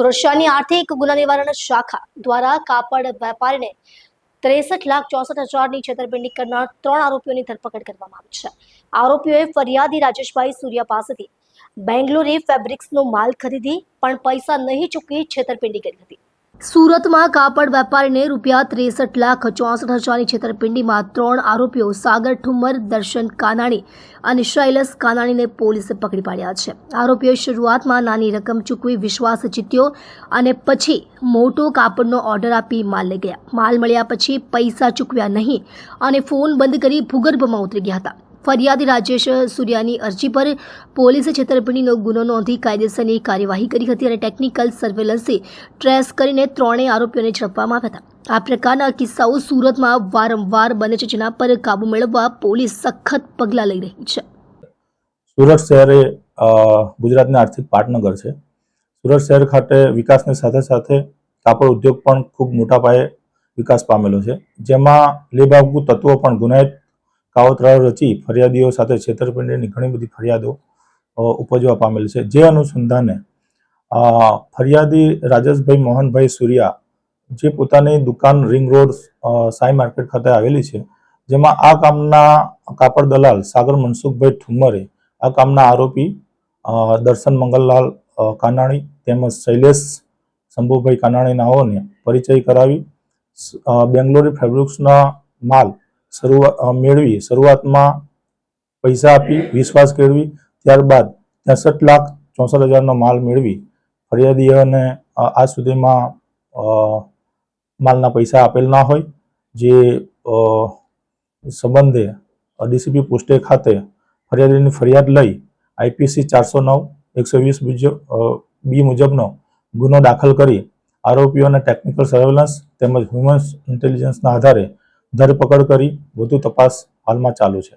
સુરક્ષાની આર્થિક ગુના નિવારણ શાખા દ્વારા કાપડ વેપારીને ત્રેસઠ લાખ ચોસઠ હજારની છેતરપિંડી કરનાર ત્રણ આરોપીઓની ધરપકડ કરવામાં આવી છે. આરોપીઓએ ફરિયાદી રાજેશભાઈ સૂર્યા પાસેથી બેંગ્લોરે ફેબ્રિક્સનો માલ ખરીદી, પણ પૈસા નહીં ચૂકવી છેતરપિંડી કરી હતી. સુરતમાં કાપડ વેપારીને રૂપિયા ત્રેસઠ લાખ ચોસઠ હજારની છેતરપિંડીમાં ત્રણ આરોપીઓ સાગર ઠુમર દર્શન કાનાણી અને શૈલસ કાનાણીને પોલીસે પકડી પાડ્યા છે. આરોપીઓએ શરૂઆતમાં નાની રકમ ચૂકવી વિશ્વાસ જીત્યો અને પછી મોટો કાપડનો ઓર્ડર આપી માલ લઈ ગયા. માલ મળ્યા પછી પૈસા ચૂકવ્યા નહીં અને ફોન બંધ કરી ભૂગર્ભમાં ઉતરી ગયા હતા. ફરિયાદી રાજેશ સૂર્યાની અરજી પર પોલીસે છેતરપિંડીનો ગુનો નોંધી કાયદેસરની કાર્યવાહી કરી હતી અને ટેકનિકલ સર્વેલન્સે ટ્રેસ કરીને ત્રણેય આરોપીઓને ઝડપવામાં આવ્યા હતા. આ પ્રકારના કિસ્સાઓ સુરતમાં વારંવાર બને છે, જેના પર કાબુ મેળવવા પોલીસ સખત પગલાં લઈ રહી છે. સુરત શહેર એ ગુજરાતના આર્થિક પાટનગર છે. સુરત શહેર ખાતે વિકાસની સાથે સાથે કાપડ ઉદ્યોગ પણ ખૂબ મોટા પાયે વિકાસ પામેલો છે. જેમાં લેભાગુ તત્વો પણ ગુનાહિત કાવતરાઓ રચી ફરિયાદીઓ સાથે છેતરપિંડીની ઘણી બધી ફરિયાદો ઉપજવા પામેલ છે. જે અનુસંધાને ફરિયાદી રાજેશભાઈ મોહનભાઈ સૂર્યા, જે પોતાની દુકાન રિંગ રોડ સાઈ માર્કેટ ખાતે આવેલી છે, જેમાં આ કામના કાપડ દલાલ સાગર મનસુખભાઈ ઠુમ્મરે આ કામના આરોપી દર્શન મંગલલાલ કાનાણી તેમજ શૈલેષ શંભુભાઈ કાનાણી નાઓને પરિચય કરાવી બેંગ્લોરી ફેબ્રિક્સના માલ શરૂઆત મેળવી, શરૂઆતમાં પૈસા આપી, વિશ્વાસ કેળવી, ત્યારબાદ ત્રેસઠ લાખ ચોસઠ હજારનો માલ મેળવી ફરિયાદીઓને આજ સુધીમાં માલના પૈસા આપેલ ના હોય, જે સંબંધે ડીસીપી પોસ્ટે ખાતે ફરિયાદીની ફરિયાદ લઈ આઈપીસી ચારસો નવ, એકસો વીસ બી મુજબનો ગુનો દાખલ કરી આરોપીઓને ટેકનિકલ સર્વેલન્સ તેમજ હ્યુમન ઇન્ટેલિજન્સના આધારે ધરપકડ કરી વધુ તપાસ હાલમાં ચાલુ છે.